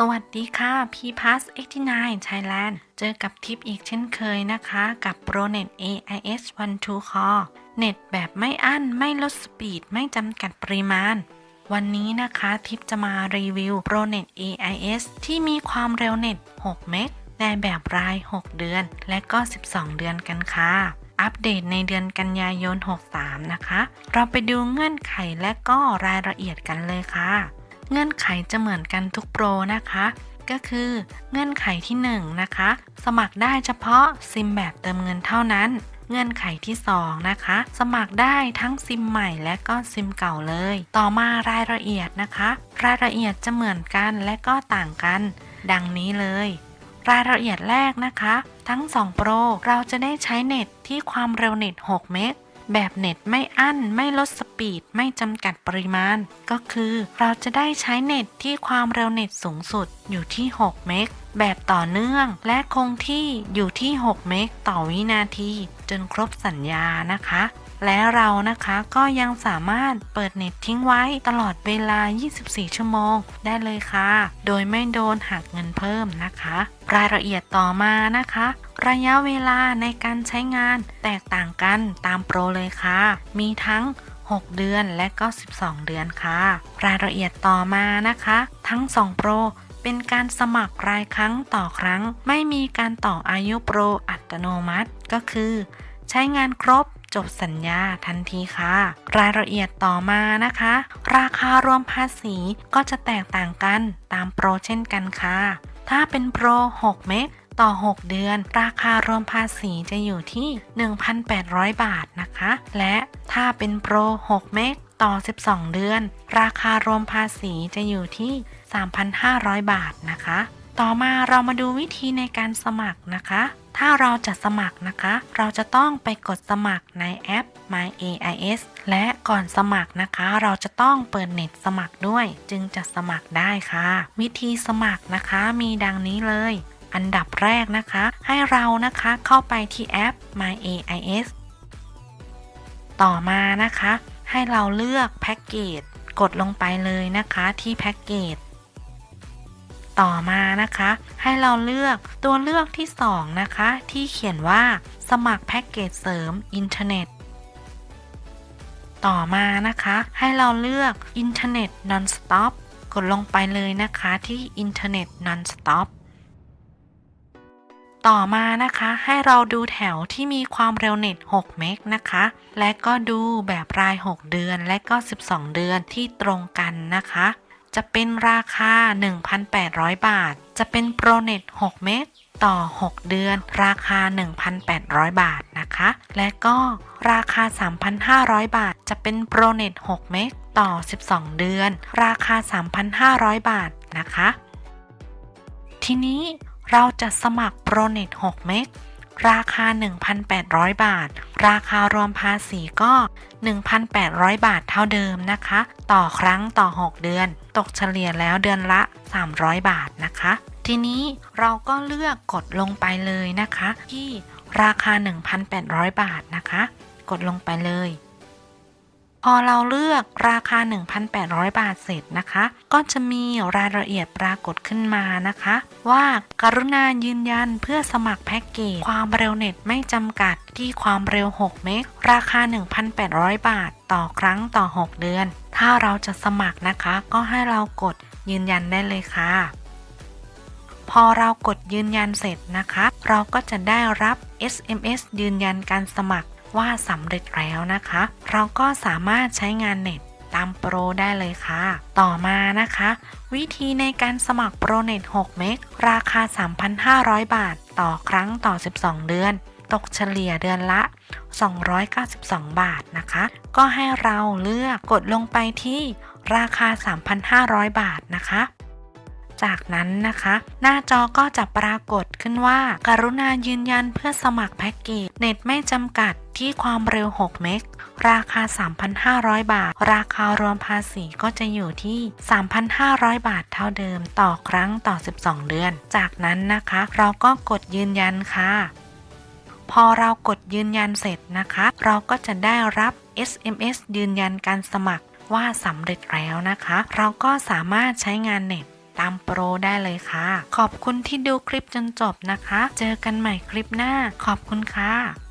สวัสดีค่ะ p p a s 89 Thailand เจอกับทิปอีกเช่นเคยนะคะ กับ ProNet AIS 1 2 Core เน็ตแบบไม่อั้น ไม่ลดสปีด ไม่จำกัดปริมาณ วันนี้นะคะทิปจะมารีวิว ProNet AIS ที่มีความเร็วเน็ต 6 เมกในแบบราย 6 เดือน และก็ 12 เดือนกันค่ะ อัปเดตในเดือนกันยายน 63 นะคะ เราไปดูเงื่อนไขและก็รายละเอียดกันเลยค่ะ เงื่อนไขจะเหมือนกันทุกโปรนะคะ ก็คือเงื่อนไขที่1นะคะ สมัครได้เฉพาะซิมแบบเติมเงินเท่านั้น เงื่อนไขที่2นะคะ สมัครได้ทั้งซิมใหม่และก็ซิมเก่าเลย ต่อมารายละเอียดนะคะ รายละเอียดจะเหมือนกันและก็ต่างกัน ดังนี้เลย รายละเอียดแรกนะคะ ทั้ง 2 โปรเราจะได้ใช้เน็ตที่ความเร็วเน็ต 6 เมก แบบเน็ตไม่อั้น ไม่ลดสปีด ไม่จำกัดปริมาณ ก็คือเราจะได้ใช้เน็ตที่ความเร็วเน็ตสูงสุดอยู่ที่ 6 เมกแบบต่อเนื่องและคงที่อยู่ที่ 6 เมกต่อวินาที จนครบสัญญานะคะ และเรานะคะก็ยังสามารถเปิดเน็ตทิ้งไว้ตลอดเวลา 24 ชั่วโมง ได้เลยค่ะ โดยไม่โดนหักเงินเพิ่มนะคะ รายละเอียดต่อมานะคะ ระยะเวลาในการใช้งานแตกต่างกันตามโปรเลยค่ะ มีทั้ง 6 เดือนและก็ 12 เดือนค่ะ รายละเอียดต่อมานะคะ ทั้ง 2 โปรเป็นการสมัครรายครั้งต่อครั้ง ไม่มีการต่ออายุโปรอัตโนมัติก็คือ ใช้งานครบจบสัญญาทันทีค่ะ รายละเอียดต่อมานะคะ ราคารวมภาษีก็จะแตกต่างกันตามโปรเช่นกันค่ะ ถ้าเป็นโปร 6 เมก ต่อ 6 เดือน ราคารวมภาษีจะอยู่ที่ 1,800 บาทนะคะ และถ้าเป็นโปร 6 เมกต่อ 12 เดือน ราคารวมภาษีจะอยู่ที่ 3,500 บาทนะคะ ต่อมาเรามาดูวิธีในการสมัครนะคะ ถ้าเราจะสมัครนะคะ เราจะต้องไปกดสมัครในแอป My AIS และก่อนสมัครนะคะ เราจะต้องเปิดเน็ตสมัครด้วย จึงจะสมัครได้ค่ะ วิธีสมัครนะคะมีดังนี้เลย อันดับแรกนะคะ ให้เรานะคะเข้าไปที่แอป My AIS ต่อมานะคะ ให้เราเลือกแพ็กเกจกดลงไปเลยนะคะที่แพ็กเกจต่อมานะคะ ให้เราเลือกตัวเลือกที่ 2 นะคะ ที่เขียนว่าสมัครแพ็กเกจเสริมอินเทอร์เน็ต ต่อมานะคะ ให้เราเลือกอินเทอร์เน็ต non-stop กดลงไปเลยนะคะที่อินเทอร์เน็ต non-stop ต่อ่อมานะคะให้เราดูแถวที่มีความเร็วเน็ต 6 เมกนะคะ และก็ดูแบบราย 6 เดือนและก็ 12 เดือนที่ตรงกันนะคะ จะเป็นราคา 1,800 บาท จะเป็นโปรเน็ต 6 เมกต่อ 6 เดือน ราคา 1,800 บาทนะคะ และก็ราคา 3,500 บาท จะเป็นโปรเน็ต 6 เมกต่อ 12 เดือน ราคา 3,500 บาทนะคะ ทีนี้ เราจะสมัครโปรเน็ต 6 เมก ราคา 1,800 บาท ราคารวมภาษีก็ 1,800 บาทเท่าเดิมนะคะ ต่อครั้งต่อ 6 เดือน ตกเฉลี่ยแล้วเดือนละ 300 บาทนะคะ ทีนี้เราก็เลือกกดลงไปเลยนะคะ ที่ราคา 1,800 บาทนะคะ กดลงไปเลย พอเราเลือกราคา 1,800 บาทเสร็จนะคะ ก็จะมีรายละเอียดปรากฏขึ้นมานะคะ ว่าการุณายืนยันเพื่อสมัครแพ็กเกจความเร็วเน็ตไม่จำกัดที่ความเร็ว 6 เมกราคา 1,800 บาทต่อครั้งต่อ 6 เดือน ถ้าเราจะสมัครนะคะ ก็ให้เรากดยืนยันได้เลยค่ะ พอเรากดยืนยันเสร็จนะคะ เราก็จะได้รับ SMS ยืนยันการสมัคร ว่าสำเร็จแล้วนะคะ เราก็สามารถใช้งานเน็ตตามโปรได้เลยค่ะ ต่อมานะคะ วิธีในการสมัครโปรเน็ต 6 เมกราคา 3,500 บาท ต่อครั้งต่อ 12 เดือน ตกเฉลี่ยเดือนละ 292 บาทนะคะ ก็ให้เราเลือกกดลงไปที่ราคา 3,500 บาทนะคะ จากนั้นนะคะ หน้าจอก็จะปรากฏขึ้นว่าการุณายืนยันเพื่อสมัครแพ็กเกจเน็ตไม่จำกัดที่ความเร็ว 6 เมก ราคา 3,500 บาท ราคารวมภาษีก็จะอยู่ที่ 3,500 บาทเท่าเดิมต่อครั้งต่อ 12 เดือน จากนั้นนะคะ เราก็กดยืนยันค่ะ พอเรากดยืนยันเสร็จนะคะ เราก็จะได้รับ SMS ยืนยันการสมัครว่าสำเร็จแล้วนะคะ เราก็สามารถใช้งานเน็ต ตามโปรได้เลยค่ะ ขอบคุณที่ดูคลิปจนจบนะคะ เจอกันใหม่คลิปหน้า ขอบคุณค่ะ